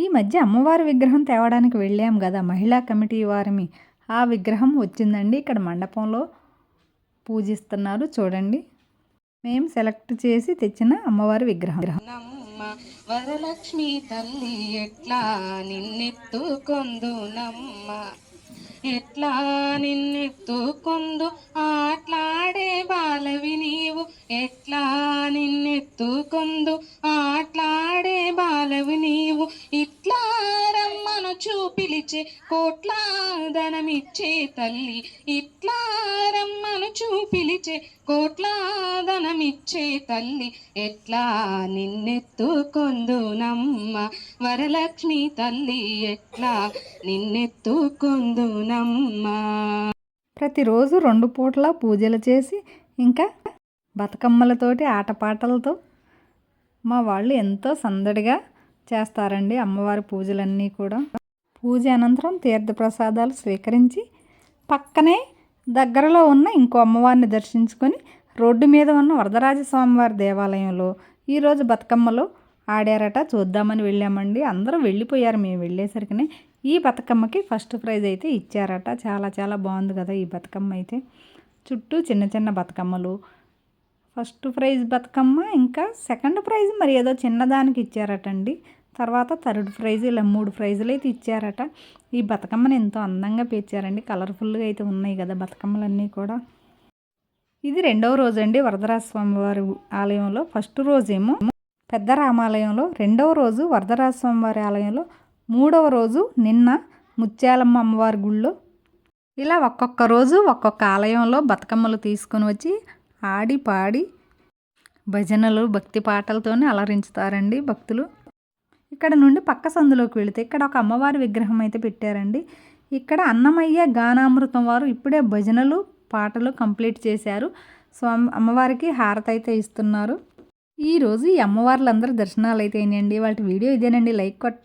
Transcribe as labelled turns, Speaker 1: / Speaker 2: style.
Speaker 1: ఈ మధ్య అమ్మవారి విగ్రహం తేవడానికి వెళ్ళాం కదా మహిళా కమిటీ వారిమి. ఆ విగ్రహం వచ్చిందండి. ఇక్కడ మండపంలో పూజిస్తున్నారు చూడండి. మేము సెలెక్ట్ చేసి తెచ్చిన అమ్మవారి విగ్రహం.
Speaker 2: వరలక్ష్మి తల్లి ఎట్లా నిన్నెత్తుకొందునమ్మ. ఎట్లా నిన్నెత్తుకుందు ఆట్లాడే బాలవి నీవు. ఎట్లా నిన్నెత్తుకుందు ఆట్లాడే బాలవి నీవు. ఇట్లా కోట్లాదనమిచ్చే తల్లి ఇట్లా రమ్మను చూపిలిచే కోట్లాదనమిచ్చే తల్లి ఎట్లా నిన్నెత్తుకొందు నమ్మ వరలక్ష్మి తల్లి ఎట్లా నిన్నెత్తుకొందు నమ్మ
Speaker 1: ప్రతిరోజు రెండు పూటల పూజలు చేసి ఇంకా బతుకమ్మలతోటి ఆటపాటలతో మా వాళ్ళు ఎంతో సందడిగా చేస్తారండి అమ్మవారి పూజలన్నీ కూడా. పూజ అనంతరం తీర్థప్రసాదాలు స్వీకరించి పక్కనే దగ్గరలో ఉన్న ఇంకో అమ్మవారిని దర్శించుకొని రోడ్డు మీద ఉన్న వరదరాజ స్వామివారి దేవాలయంలో ఈరోజు బతుకమ్మలో ఆడారట. చూద్దామని వెళ్ళామండి. అందరూ వెళ్ళిపోయారు. మేము వెళ్ళేసరికినే ఈ బతుకమ్మకి ఫస్ట్ ప్రైజ్ అయితే ఇచ్చారట. చాలా చాలా బాగుంది కదా ఈ బతుకమ్మ అయితే. చుట్టూ చిన్న చిన్న బతుకమ్మలు. ఫస్ట్ ప్రైజ్ బతుకమ్మ ఇంకా సెకండ్ ప్రైజ్ మరి ఏదో చిన్నదానికి ఇచ్చారటండి. తర్వాత థర్డ్ ప్రైజ్ ఇలా మూడు ప్రైజులు అయితే ఇచ్చారట. ఈ బతుకమ్మను ఎంతో అందంగా పేర్చారండి. కలర్ఫుల్గా అయితే ఉన్నాయి కదా బతుకమ్మలన్నీ కూడా. ఇది రెండవ రోజు అండి వరదరాజ వారి ఆలయంలో. ఫస్ట్ రోజేమో పెద్ద రామాలయంలో రెండవ రోజు వరదరాజ స్వామి వారి ఆలయంలో మూడవ రోజు నిన్న ముత్యాలమ్మ అమ్మవారి గుళ్ళో. ఇలా ఒక్కొక్క రోజు ఒక్కొక్క ఆలయంలో బతుకమ్మలు తీసుకొని వచ్చి ఆడి పాడి భజనలు భక్తి పాటలతోనే అలరించుతారండి భక్తులు. ఇక్కడ నుండి పక్క సందులోకి వెళితే ఇక్కడ ఒక అమ్మవారి విగ్రహం అయితే పెట్టారండి. ఇక్కడ అన్నమయ్య గానామృతం వారు ఇప్పుడే భజనలు పాటలు కంప్లీట్ చేశారు. స్వామి అమ్మవారికి హారతి అయితే ఇస్తున్నారు. ఈరోజు ఈ అమ్మవార్లందరూ దర్శనాలు అయితే అయినాయండి. వాటి వీడియో ఇదేనండి. లైక్ కొట్ట